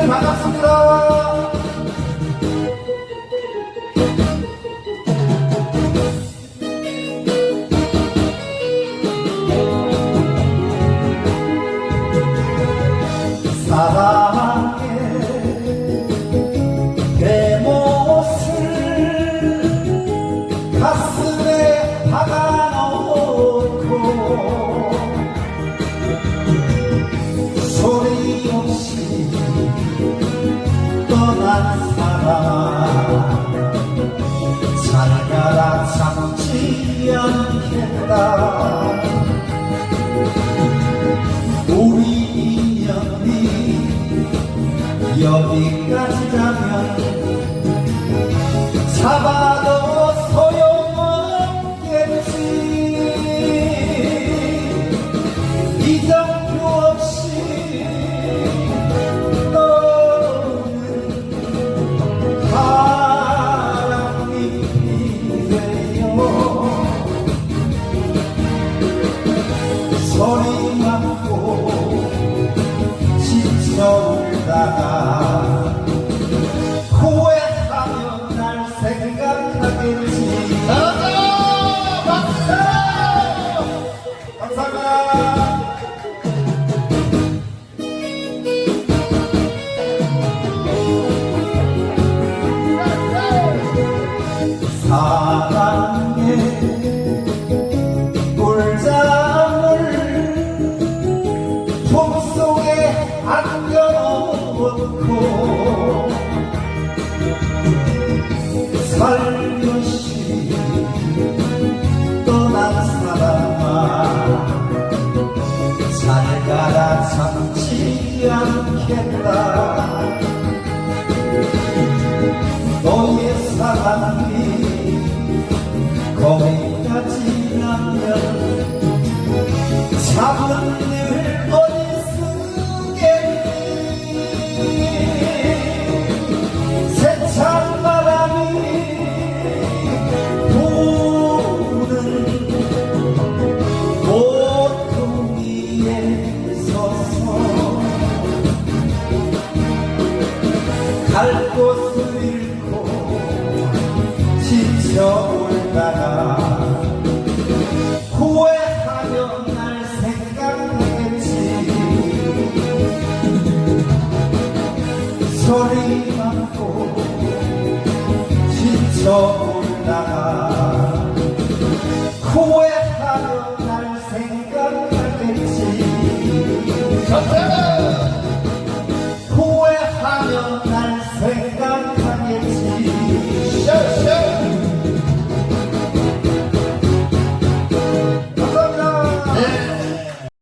선생님들 반갑습니다. 사랑 사랑 사람 살가라 삼지 않겠다 우리 인연이 여기까지라면 사바 울다가 후회하며 날 생각하겠지 잘한다! 박수! 감사합니다 꿀잠 참지 않겠다. 너의 사랑이 거기 갈 곳을 잃고 지쳐 울다가 후회하며 날 생각하겠지. 소리 많고 지쳐 울다가 후회하며 날 전태